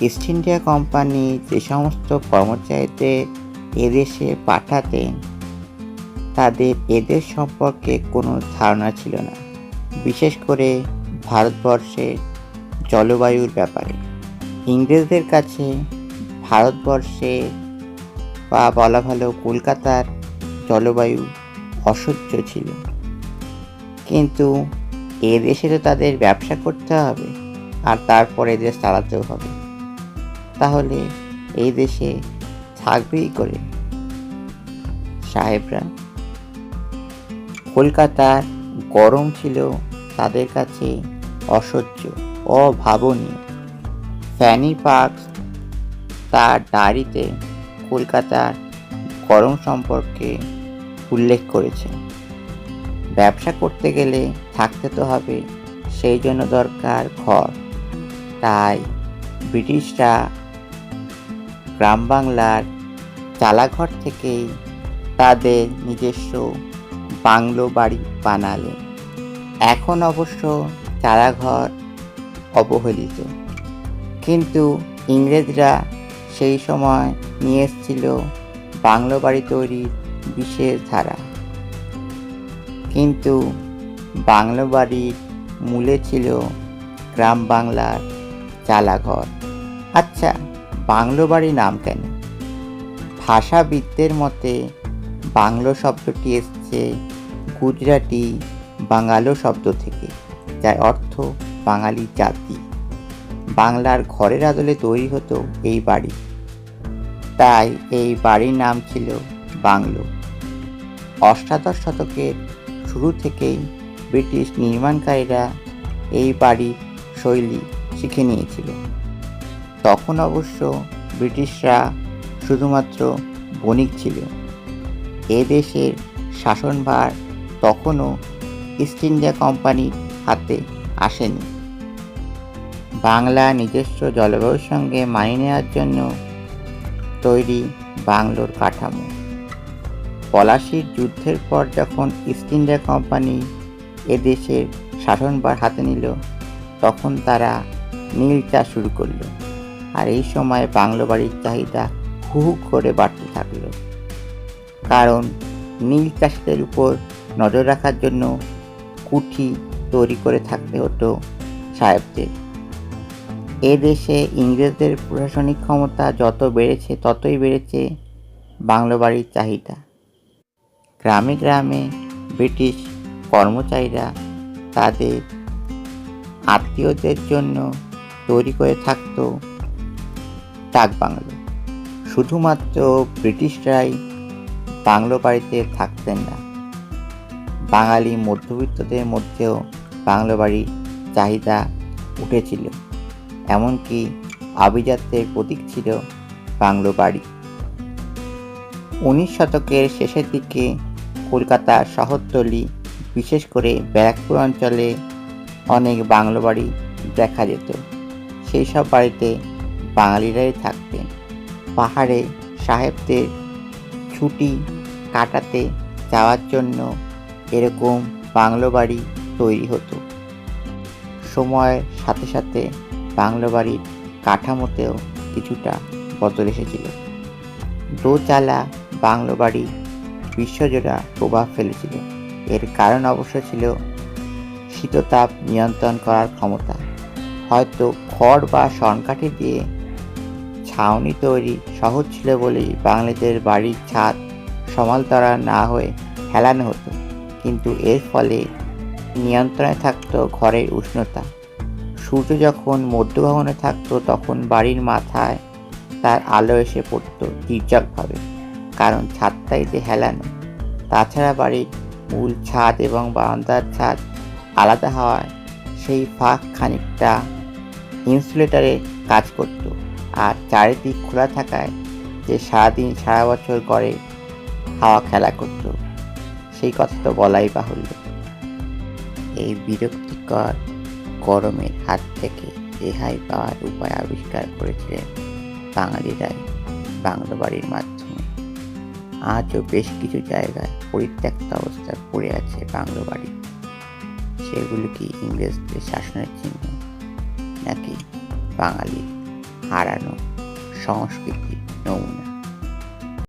East India company যে সমস্ত কর্মচারীদের এদেশে পাঠাতেন, তাদের এদের সম্পর্কে কোনো ধারণা ছিল না, বিশেষ করে ভারতবর্ষের জলবায়ুর ব্যাপারে। ইংরেজদের কাছে ভারতবর্ষে বা বলা ভালো কলকাতার জলবায়ু অসহ্য ছিল। কিন্তু এদেশে তো তাদের ব্যবসা করতে হবে আর তারপরে দেশ চালাতেও হবে। তাহলে এই দেশে থাকবেই করে। সাহেবরা, কলকাতার গরম ছিল তাদের কাছে অসহ্য, অভাবনীয়। ফ্যানি পার্কস তার ডায়েরিতে কলকাতার গরম সম্পর্কে উল্লেখ করেছে। ব্যবসা করতে গেলে থাকতে তো হবে, সেই জন্য দরকার ঘর। তাই ব্রিটিশরা গ্রাম বাংলার চালাঘর থেকেই তাদের নিজস্ব বাংলো বাড়ি বানালেন এখন অবশ্য চালাঘর অবহেলিত। কিন্তু ইংরেজরা সেই সময় নিয়ে এসেছিল বাংলো বাড়ি তৈরির বিশেষ ধারা। কিন্তু বাংলো বাড়ির মূলে ছিল গ্রাম বাংলার চালাঘর। আচ্ছা বাংলো বাড়ি নাম কেন? ভাষাবিদদের মতে, বাংলো শব্দটি এসছে গুজরাটি বাঙালো শব্দ থেকে, যার অর্থ বাঙালি জাতি। বাংলার ঘরের আদলে তৈরি হতো এই বাড়ি। তাই এই বাড়ির নাম ছিল বাংলো। অষ্টাদশ শতকের শুরু থেকেই ব্রিটিশ নির্মাণকারীরা এই বাড়ির শৈলী শিখে নিয়েছিল। তখন অবশ্য ব্রিটিশরা শুধুমাত্র বণিক ছিল। এ দেশের শাসনভার তখনও ইস্ট ইন্ডিয়া কোম্পানির হাতে আসেনি। বাংলা নিজস্ব জলবায়ুর সঙ্গে মানিয়ে নেওয়ার জন্য তৈরি বাংলোর কাঠামো। পলাশির যুদ্ধের পর যখন ইস্ট ইন্ডিয়া কোম্পানি এদেশের শাসনভার হাতে নিল, তখন তারা নীল চাষ শুরু করল। আর এই সময় বাংলো বাড়ির চাহিদা হু করে বাড়তে থাকল। কারণ নীল চাষিদের উপর নজর রাখার জন্য কুঠি তৈরি করে থাকতে হতো সাহেবদের। এ দেশে ইংরেজদের প্রশাসনিক ক্ষমতা যত বেড়েছে, ততই বেড়েছে বাংলো বাড়ির চাহিদা। গ্রামে গ্রামে ব্রিটিশ কর্মচারীরা তাদের আত্মীয়দের জন্য তৈরি করে থাকতো ডাক বাংলো। শুধুমাত্র ব্রিটিশরাই বাংলো বাড়িতে থাকতেন না, বাঙালি মধ্যবিত্তদের মধ্যেও বাংলো বাড়ির চাহিদা উঠেছিল। এমনকি আভিজাত্যের প্রতীক ছিল বাংলো বাড়ি। উনিশ শতকের শেষের দিকে কলকাতা শহরতলি, বিশেষ করে ব্যারাকপুর অঞ্চলে অনেক বাংলো বাড়ি দেখা যেত। সেই সব বাড়িতে বাঙালিরাই থাকতেন পাহাড়ে সাহেবদের ছুটি কাটাতে যাওয়ার জন্য এরকম বাংলো বাড়ি তৈরি হতো। সময়ের সাথে সাথে বাংলো বাড়ির কাঠামোতেও কিছুটা বদল এসেছিল। দোচালা বাংলো বাড়ি বিশ্বজোড়া প্রভাব ফেলেছিল। এর কারণ অবশ্য ছিল শীততাপ নিয়ন্ত্রণ করার ক্ষমতা। হয়তো খড় বা শনকাঠি দিয়ে ছাউনি তৈরি সহজ ছিল বলেই বাঙালিদের বাড়ির ছাদ সমালতরা না হয়ে হেলানো হতো। কিন্তু এর ফলে নিয়ন্ত্রণে থাকতো ঘরের উষ্ণতা। সূর্য যখন মধ্যভবনে থাকতো, তখন বাড়ির মাথায় তার আলো এসে পড়তো তির্যকভাবে, কারণ ছাদটাই যে হেলানো। তাছাড়া বাড়ির মূল ছাদ এবং বারান্দার ছাদ আলাদা হওয়ায় সেই ফাঁক খানিকটা ইনসুলেটারে কাজ করত। আর চারিদিক খোলা থাকায় যে সারাদিন, সারা বছর করে হাওয়া খেলা করত, সেই কথা তো বলাই বাহুল্য। এই বিরক্তিকর গরমের হাত থেকে রেহাই পাওয়ার উপায় আবিষ্কার করেছিলেন বাঙালিরাই বাংলো বাড়ির মাধ্যমে। আজও বেশ কিছু জায়গায় পরিত্যক্ত অবস্থায় পড়ে আছে বাংলো বাড়ি। সেগুলি কি ইংরেজদের শাসনের চিহ্ন নাকি বাঙালির? হারানো সংস্কৃতি নমুনা।